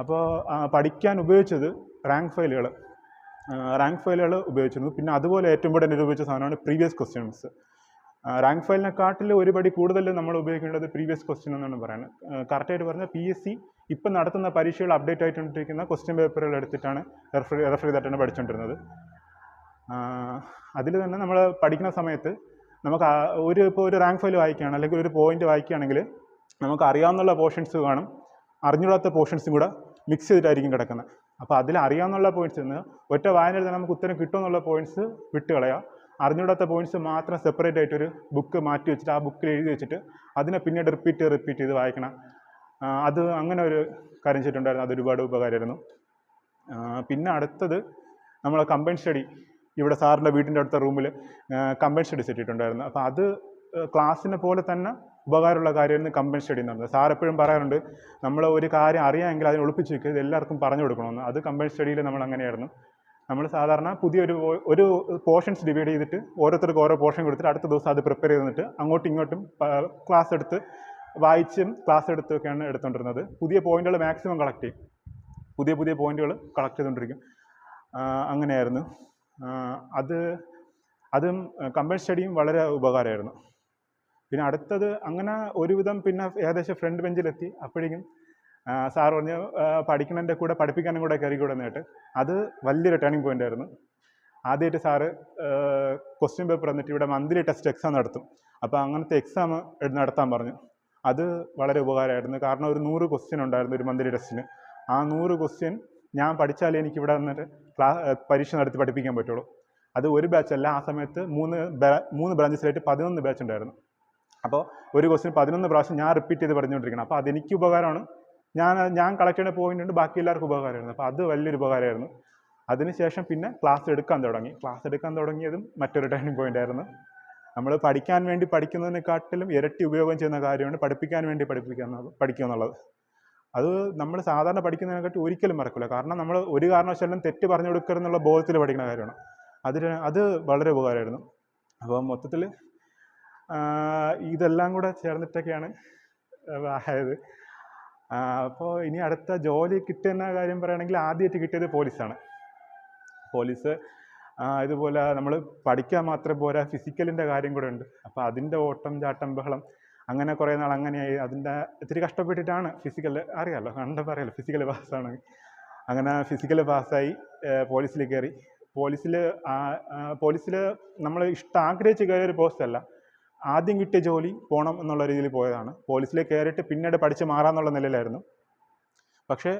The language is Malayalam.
അപ്പോൾ പഠിക്കാൻ ഉപയോഗിച്ചത് റാങ്ക് ഫയലുകൾ റാങ്ക് ഫയലുകൾ ഉപയോഗിച്ചിരുന്നു. പിന്നെ അതുപോലെ ഏറ്റവും കൂടുതൽ ഉപയോഗിച്ച സാധനമാണ് പ്രീവിയസ് ക്വസ്റ്റ്യൻസ് റാങ്ക് ഫയലിനെക്കാട്ടിൽ ഒരുപടി കൂടുതൽ നമ്മൾ ഉപയോഗിക്കേണ്ടത് പ്രീവിയസ് ക്വസ്റ്റ്യൻ എന്നാണ് പറയുന്നത്. കറക്റ്റായിട്ട് പറഞ്ഞാൽ പി എസ് സി ഇപ്പം നടത്തുന്ന പരീക്ഷകൾ അപ്ഡേറ്റ് ആയിട്ടുണ്ടിരിക്കുന്ന ക്വസ്റ്റ്യൻ പേപ്പറുകൾ എടുത്തിട്ടാണ് റെഫർ റെഫർ ചെയ്തിട്ടാണ് പഠിച്ചുകൊണ്ടിരുന്നത് അതിൽ തന്നെ നമ്മൾ പഠിക്കുന്ന സമയത്ത് നമുക്ക് ഒരു ഇപ്പോൾ ഒരു റാങ്ക് ഫയൽ വായിക്കുകയാണ് അല്ലെങ്കിൽ ഒരു പോയിന്റ് വായിക്കുകയാണെങ്കിൽ നമുക്ക് അറിയാവുന്ന പോർഷൻസ് കാണും. അറിഞ്ഞൂടാത്ത പോർഷൻസും കൂടെ മിക്സ് ചെയ്തിട്ടായിരിക്കും കിടക്കുന്നത്. അപ്പോൾ അതിൽ അറിയാമെന്നുള്ള പോയിന്റ്സ് നിന്ന് ഒറ്റ വായനയിൽ തന്നെ നമുക്ക് ഉത്തരം കിട്ടുമെന്നുള്ള പോയിന്റ്സ് കളയാം. അറിഞ്ഞൂടാത്ത പോയിന്റ്സ് മാത്രം സെപ്പറേറ്റ് ആയിട്ടൊരു ബുക്ക് മാറ്റി വെച്ചിട്ട് ആ ബുക്കിൽ എഴുതി വെച്ചിട്ട് അതിനെ പിന്നീട് റിപ്പീറ്റ് റിപ്പീറ്റ് ചെയ്ത് വായിക്കണം. അത് അങ്ങനെ ഒരു കാര്യം ചെയ്തിട്ടുണ്ടായിരുന്നു. അതൊരുപാട് ഉപകാരമായിരുന്നു. പിന്നെ അടുത്തത് നമ്മൾ കമ്പൈൻ സ്റ്റഡി ഇവിടെ സാറിന്റെ വീട്ടിന്റെ അടുത്ത റൂമിൽ കമ്പൈൻ സ്റ്റഡി സെറ്റ് ചെയ്തിട്ടുണ്ടായിരുന്നു. അപ്പോൾ അത് ക്ലാസ്സിനെ പോലെ തന്നെ ഉപകാരമുള്ള കാര്യമായിരുന്നു കമ്പൻസേറ്റ് പറയുന്നത് സാർ എപ്പോഴും പറയാറുണ്ട് നമ്മൾ ഒരു കാര്യം അറിയാമെങ്കിൽ അതിനെ ഒളിപ്പിച്ച് വെക്കുക എല്ലാവർക്കും പറഞ്ഞു കൊടുക്കണമെന്ന്. അത് കമ്പൈൻ സ്റ്റഡിയിൽ നമ്മൾ അങ്ങനെയായിരുന്നു. നമ്മൾ സാധാരണ പുതിയൊരു ഒരു പോർഷൻസ് ഡിവൈഡ് ചെയ്തിട്ട് ഓരോരുത്തർക്ക് ഓരോ പോർഷൻ കൊടുത്തിട്ട് അടുത്ത ദിവസം അത് പ്രിപ്പയർ ചെയ്തിട്ട് അങ്ങോട്ടും ഇങ്ങോട്ടും ക്ലാസ് എടുത്ത് വായിച്ചും ക്ലാസ് എടുത്തൊക്കെയാണ് എടുത്തുകൊണ്ടിരുന്നത് പുതിയ പോയിന്റുകൾ മാക്സിമം കളക്ട് ചെയ്യും. പുതിയ പുതിയ പോയിന്റുകൾ കളക്ട് ചെയ്തുകൊണ്ടിരിക്കും അങ്ങനെയായിരുന്നു. അത് അതും കമ്പൽ സ്റ്റഡിയും വളരെ ഉപകാരമായിരുന്നു. പിന്നെ അടുത്തത് അങ്ങനെ ഒരുവിധം പിന്നെ ഏകദേശം ഫ്രണ്ട് ബെഞ്ചിലെത്തി അപ്പോഴേക്കും സാർ പറഞ്ഞ് പഠിക്കണന്റെ കൂടെ പഠിപ്പിക്കാനും കൂടെ കയറി കൂടെ എന്നിട്ട് അത് വലിയൊരു ടേണിംഗ് പോയിന്റ് ആയിരുന്നു. ആദ്യമായിട്ട് സാറ് ക്വസ്റ്റ്യൻ പേപ്പർ എന്നിട്ട് ഇവിടെ മന്ത്ലി ടെസ്റ്റ് എക്സാം നടത്തും. അപ്പോൾ അങ്ങനത്തെ എക്സാം നടത്താൻ പറഞ്ഞു. അത് വളരെ ഉപകാരമായിരുന്നു. കാരണം ഒരു നൂറ് ക്വസ്റ്റ്യൻ ഉണ്ടായിരുന്നു ഒരു മന്ത്ലി ടെസ്റ്റിന് ആ നൂറ് ക്വസ്റ്റ്യൻ ഞാൻ പഠിച്ചാലേ എനിക്ക് ഇവിടെ വന്നിട്ട് ക്ലാ പരീക്ഷ നടത്തി പഠിപ്പിക്കാൻ പറ്റുള്ളൂ. അത് ഒരു ബാച്ചല്ല ആ സമയത്ത് മൂന്ന് മൂന്ന് ബ്രാഞ്ചസിലായിട്ട് പതിനൊന്ന് ബാച്ച് ഉണ്ടായിരുന്നു. അപ്പോൾ ഒരു ക്വസ്റ്റ്യൻ പതിനൊന്ന് പ്രാവശ്യം ഞാൻ റിപ്പീറ്റ് ചെയ്ത് പറഞ്ഞുകൊണ്ടിരിക്കണം അപ്പോൾ അതെനിക്ക് ഉപകാരമാണ്. ഞാൻ ഞാൻ കളക്ട് ചെയ്യുന്ന പോയിന്റ് ഉണ്ട് ബാക്കി എല്ലാവർക്കും ഉപകാരമായിരുന്നു. അപ്പോൾ അത് വലിയൊരു ഉപകാരമായിരുന്നു. അതിനുശേഷം പിന്നെ ക്ലാസ് എടുക്കാൻ തുടങ്ങി. ക്ലാസ് എടുക്കാൻ തുടങ്ങിയതും മറ്റൊരു ടേണിംഗ് പോയിന്റ് ആയിരുന്നു. നമ്മൾ പഠിക്കാൻ വേണ്ടി പഠിക്കുന്നതിനെക്കാട്ടിലും ഇരട്ടി ഉപയോഗം ചെയ്യുന്ന കാര്യമാണ് പഠിപ്പിക്കാൻ വേണ്ടി പഠിപ്പിക്കുക എന്നത് പഠിക്കുക എന്നുള്ളത്. അത് നമ്മൾ സാധാരണ പഠിക്കുന്നതിനെക്കാട്ടി ഒരിക്കലും മറക്കില്ല കാരണം നമ്മൾ ഒരു കാരണവശാലും തെറ്റ് പറഞ്ഞു കൊടുക്കരുന്നുള്ള ബോധത്തിൽ പഠിക്കുന്ന കാര്യമാണ്. അതിന് അത് വളരെ ഉപകാരമായിരുന്നു. അപ്പോൾ മൊത്തത്തിൽ ഇതെല്ലാം കൂടെ ചേർന്നിട്ടൊക്കെയാണ് ആയത്. അപ്പോൾ ഇനി അടുത്ത ജോലി കിട്ടുന്ന കാര്യം പറയുകയാണെങ്കിൽ ആദ്യമായിട്ട് കിട്ടിയത് പോലീസാണ്. പോലീസ് ഇതുപോലെ നമ്മൾ പഠിക്കാൻ മാത്രം പോരാ ഫിസിക്കലിന്റെ കാര്യം കൂടെ ഉണ്ട്. അപ്പോൾ അതിന്റെ ഓട്ടം ചാട്ടം ബഹളം അങ്ങനെ കുറേ നാൾ അങ്ങനെയായി. അതിന്റെ ഇത്തിരി കഷ്ടപ്പെട്ടിട്ടാണ് ഫിസിക്കൽ അറിയാമല്ലോ കണ്ടപ്പോൾ അറിയാലോ ഫിസിക്കൽ പാസ്സാണ്. അങ്ങനെ ഫിസിക്കൽ പാസ്സായി പോലീസിൽ കയറി. പോലീസിൽ പോലീസിൽ നമ്മൾ ഇഷ്ടം ആഗ്രഹിച്ച് കയറിയ ഒരു പോസ്റ്റ് അല്ല ആദ്യം കിട്ടിയ ജോലി പോകണം എന്നുള്ള രീതിയിൽ പോയതാണ്. പോലീസിലേക്ക് കയറിയിട്ട് പിന്നീട് പഠിച്ച് മാറാമെന്നുള്ള നിലയിലായിരുന്നു. പക്ഷേ